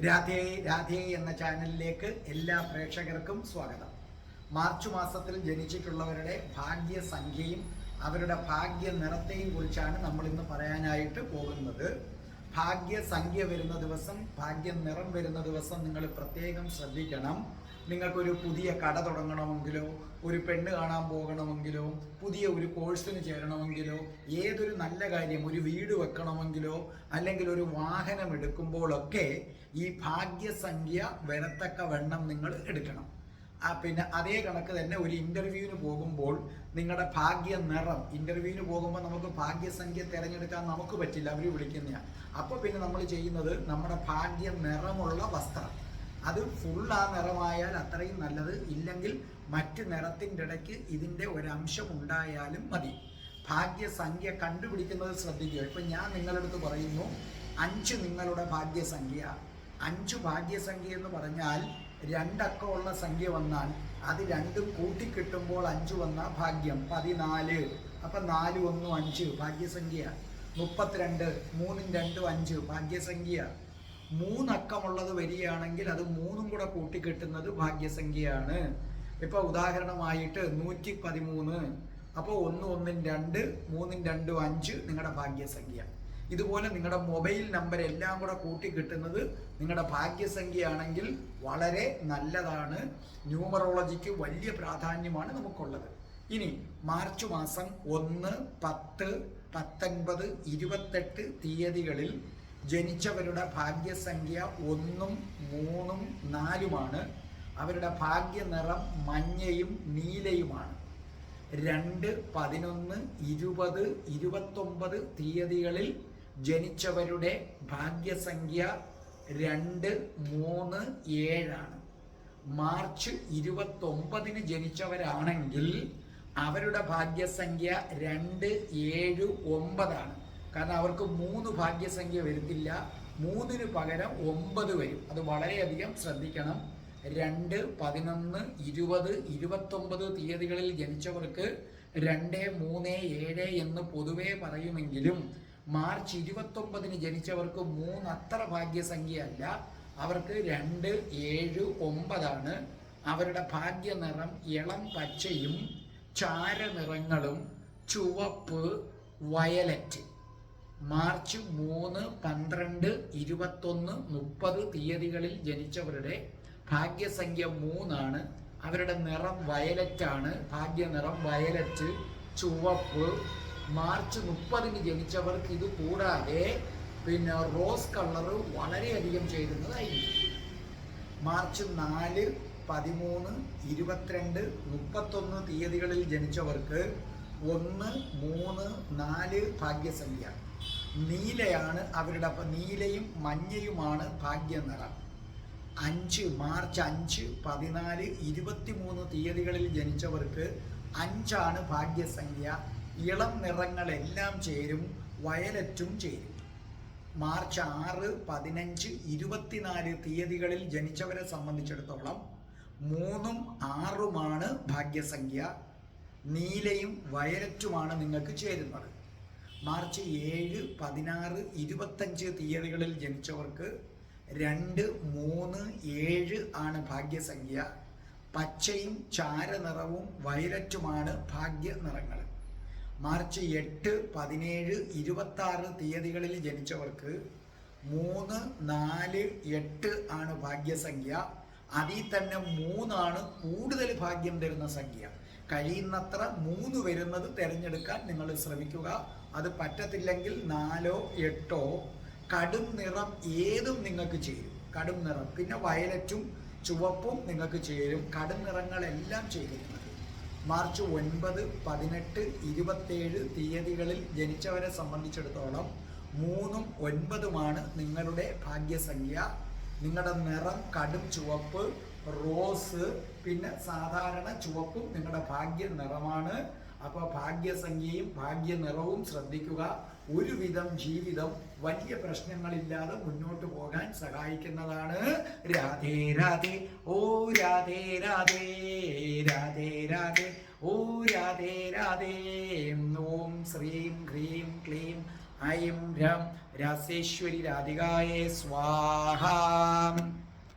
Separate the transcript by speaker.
Speaker 1: രാധേ രാധേ എന്ന ചാനലിലേക്ക് എല്ലാ പ്രേക്ഷകർക്കും സ്വാഗതം. മാർച്ച് മാസത്തിൽ ജനിച്ചിട്ടുള്ളവരുടെ ഭാഗ്യസംഖ്യയും അവരുടെ ഭാഗ്യ നിറത്തെയും കുറിച്ചാണ് നമ്മൾ ഇന്ന് പറയാനായിട്ട് പോകുന്നത്. ഭാഗ്യസംഖ്യ വരുന്ന ദിവസം ഭാഗ്യ നിറം വരുന്ന ദിവസം നിങ്ങൾ പ്രത്യേകം ശ്രദ്ധിക്കണം. നിങ്ങൾക്കൊരു പുതിയ കട തുടങ്ങണമെങ്കിലോ ഒരു പെണ്ണ് കാണാൻ പോകണമെങ്കിലോ പുതിയ ഒരു കോഴ്സിന് ചേരണമെങ്കിലോ ഏതൊരു നല്ല കാര്യം ഒരു വീട് വെക്കണമെങ്കിലോ അല്ലെങ്കിൽ ഒരു വാഹനം എടുക്കുമ്പോഴൊക്കെ ഈ ഭാഗ്യസംഖ്യ വരത്തക്ക വണ്ണം നിങ്ങൾ എടുക്കണം. പിന്നെ അതേ കണക്ക് തന്നെ ഒരു ഇന്റർവ്യൂവിന് പോകുമ്പോൾ നിങ്ങളുടെ ഭാഗ്യ നിറം ഇന്റർവ്യൂവിന് പോകുമ്പോൾ നമുക്ക് ഭാഗ്യസംഖ്യ തിരഞ്ഞെടുക്കാൻ നമുക്ക് പറ്റില്ല അവർ വിളിക്കുന്നതാണ് അപ്പോൾ പിന്നെ നമ്മൾ ചെയ്യുന്നത് നമ്മുടെ ഭാഗ്യ നിറമുള്ള വസ്ത്രം. അത് ഫുൾ ആ നിറമായാൽ അത്രയും നല്ലത്. ഇല്ലെങ്കിൽ മറ്റു നിറത്തിന്റെ ഇടയ്ക്ക് ഇതിന്റെ ഒരംശം ഉണ്ടായാലും മതി. ഭാഗ്യസംഖ്യ കണ്ടുപിടിക്കുന്നത് ശ്രദ്ധിക്കുക. ഇപ്പം ഞാൻ നിങ്ങളടുത്ത് പറയുന്നു അഞ്ച് നിങ്ങളുടെ ഭാഗ്യസംഖ്യ. അഞ്ച് ഭാഗ്യസംഖ്യ എന്ന് പറഞ്ഞാൽ രണ്ടക്കമുള്ള സംഖ്യ വന്നാൽ അത് രണ്ടും കൂട്ടിക്കിട്ടുമ്പോൾ അഞ്ച് വന്ന ഭാഗ്യം. പതിനാല്. അപ്പം നാല് ഒന്നും അഞ്ച്. ഭാഗ്യസംഖ്യ മുപ്പത്തിരണ്ട്. മൂന്നും രണ്ടും അഞ്ച്. ഭാഗ്യസംഖ്യ മൂന്നക്കമുള്ളത് വരികയാണെങ്കിൽ അത് മൂന്നും കൂടെ കൂട്ടിക്കിട്ടുന്നത് ഭാഗ്യസംഖ്യയാണ്. ഇപ്പൊ ഉദാഹരണമായിട്ട് നൂറ്റി പതിമൂന്ന് അപ്പോൾ ഒന്ന് ഒന്നും രണ്ട് മൂന്നും രണ്ടും അഞ്ച് നിങ്ങളുടെ ഭാഗ്യസംഖ്യ. ഇതുപോലെ നിങ്ങളുടെ മൊബൈൽ നമ്പർ എല്ലാം കൂടെ കൂട്ടിക്കിട്ടുന്നത് നിങ്ങളുടെ ഭാഗ്യസംഖ്യയാണെങ്കിൽ വളരെ നല്ലതാണ്. ന്യൂമറോളജിക്ക് വലിയ പ്രാധാന്യമാണ് നമുക്കുള്ളത്. ഇനി മാർച്ച് മാസം ഒന്ന് പത്ത് പത്തൊൻപത് ഇരുപത്തെട്ട് തീയതികളിൽ ജനിച്ചവരുടെ ഭാഗ്യസംഖ്യ ഒന്നും മൂന്നും നാലുമാണ്. അവരുടെ ഭാഗ്യ നിറം മഞ്ഞയും നീലയുമാണ്. രണ്ട് പതിനൊന്ന് ഇരുപത് ഇരുപത്തൊമ്പത് തീയതികളിൽ ജനിച്ചവരുടെ ഭാഗ്യസംഖ്യ രണ്ട് മൂന്ന് ഏഴാണ്. മാർച്ച് ഇരുപത്തൊമ്പതിന് ജനിച്ചവരാണെങ്കിൽ അവരുടെ ഭാഗ്യസംഖ്യ രണ്ട് ഏഴ് ഒമ്പതാണ്. കാരണം അവർക്ക് മൂന്ന് ഭാഗ്യസംഖ്യ വരുന്നില്ല മൂന്നിന് പകരം ഒമ്പത് വരും. അത് വളരെയധികം ശ്രദ്ധിക്കണം. രണ്ട് പതിനൊന്ന് ഇരുപത് ഇരുപത്തൊമ്പത് തീയതികളിൽ ജനിച്ചവർക്ക് രണ്ട് മൂന്ന് ഏഴ് എന്ന് പൊതുവേ പറയുമെങ്കിലും മാർച്ച് ഇരുപത്തൊമ്പതിന് ജനിച്ചവർക്ക് മൂന്ന് അത്ര ഭാഗ്യസംഖ്യയല്ല അവർക്ക് രണ്ട് ഏഴ് ഒമ്പതാണ്. അവരുടെ ഭാഗ്യ നിറം ഇളം പച്ചയും ചാരനിറങ്ങളും ചുവപ്പ് വയലറ്റ്. മാർച്ച് മൂന്ന് പന്ത്രണ്ട് ഇരുപത്തൊന്ന് മുപ്പത് തീയതികളിൽ ജനിച്ചവരുടെ ഭാഗ്യസംഖ്യ മൂന്നാണ്. അവരുടെ നിറം വയലറ്റ് ആണ് ഭാഗ്യ നിറം വയലറ്റ് ചുവപ്പ്. മാർച്ച് മുപ്പതിന് ജനിച്ചവർക്ക് ഇത് കൂടാതെ പിന്നെ റോസ് കളറ് വളരെയധികം ചേരുന്നതായിരിക്കും. മാർച്ച് നാല് പതിമൂന്ന് ഇരുപത്തിരണ്ട് മുപ്പത്തൊന്ന് തീയതികളിൽ ജനിച്ചവർക്ക് ഒന്ന് മൂന്ന് നാല് ഭാഗ്യസംഖ്യ. നീലയാണ് അവരുടെ അപ്പം നീലയും മഞ്ഞയുമാണ് ഭാഗ്യനിറം അഞ്ച് മാർച്ച് അഞ്ച് പതിനാല് ഇരുപത്തിമൂന്ന് തീയതികളിൽ ജനിച്ചവർക്ക് അഞ്ചാണ് ഭാഗ്യസംഖ്യ. ഇളം നിറങ്ങളെല്ലാം ചേരും വയലറ്റും ചേരും. മാർച്ച് ആറ് പതിനഞ്ച് ഇരുപത്തിനാല് തീയതികളിൽ ജനിച്ചവരെ സംബന്ധിച്ചിടത്തോളം മൂന്നും ആറുമാണ് ഭാഗ്യസംഖ്യ. നീലയും വയലറ്റുമാണ് നിങ്ങൾക്ക് ചേരുന്നത്. മാർച്ച് ഏഴ് പതിനാറ് ഇരുപത്തഞ്ച് തീയതികളിൽ ജനിച്ചവർക്ക് രണ്ട് മൂന്ന് ഏഴ് ആണ് ഭാഗ്യസംഖ്യ. പച്ചയും ചാരനിറവും വയലറ്റുമാണ് ഭാഗ്യ നിറങ്ങൾ മാർച്ച് എട്ട് പതിനേഴ് ഇരുപത്തി ആറ് തീയതികളിൽ ജനിച്ചവർക്ക് മൂന്ന് നാല് എട്ട് ആണ് ഭാഗ്യസംഖ്യ. അതിൽ തന്നെ മൂന്നാണ് കൂടുതൽ ഭാഗ്യം തരുന്ന സംഖ്യ. കഴിയുന്നത്ര മൂന്ന് വരുന്നത് തിരഞ്ഞെടുക്കാൻ നിങ്ങൾ ശ്രമിക്കുക. അത് പറ്റത്തില്ലെങ്കിൽ നാലോ എട്ടോ കടും നിറം ഏതും നിങ്ങൾക്ക് ചേരും. കടും നിറം. പിന്നെ വയലറ്റും ചുവപ്പും നിങ്ങൾക്ക് ചേരും. കടും നിറങ്ങളെല്ലാം ചെയ്തിരുന്നത് മാർച്ച് ഒൻപത് പതിനെട്ട് ഇരുപത്തേഴ് തീയതികളിൽ ജനിച്ചവരെ സംബന്ധിച്ചിടത്തോളം മൂന്നും ഒൻപതുമാണ് നിങ്ങളുടെ ഭാഗ്യസംഖ്യ. നിങ്ങളുടെ നിറം കടും ചുവപ്പ് റോസ് പിന്നെ സാധാരണ ചുവപ്പും നിങ്ങളുടെ ഭാഗ്യ നിറമാണ്. അപ്പോൾ ഭാഗ്യസംഖ്യയും ഭാഗ്യ നിറവും ശ്രദ്ധിക്കുക. ഒരുവിധം ജീവിതം വലിയ പ്രശ്നങ്ങളില്ലാതെ മുന്നോട്ട് പോകാൻ സഹായിക്കുന്നതാണ്. രാധേ രാധേ ഓ രാധേ രാധേ രാധേ രാധേ ഓ രാധേ രാധേ ഓം ശ്രീം ഹ്രീം ക്ലീം ഐം ഹ്രം രാസേശ്വരി രാധികായേ സ്വാഹാം.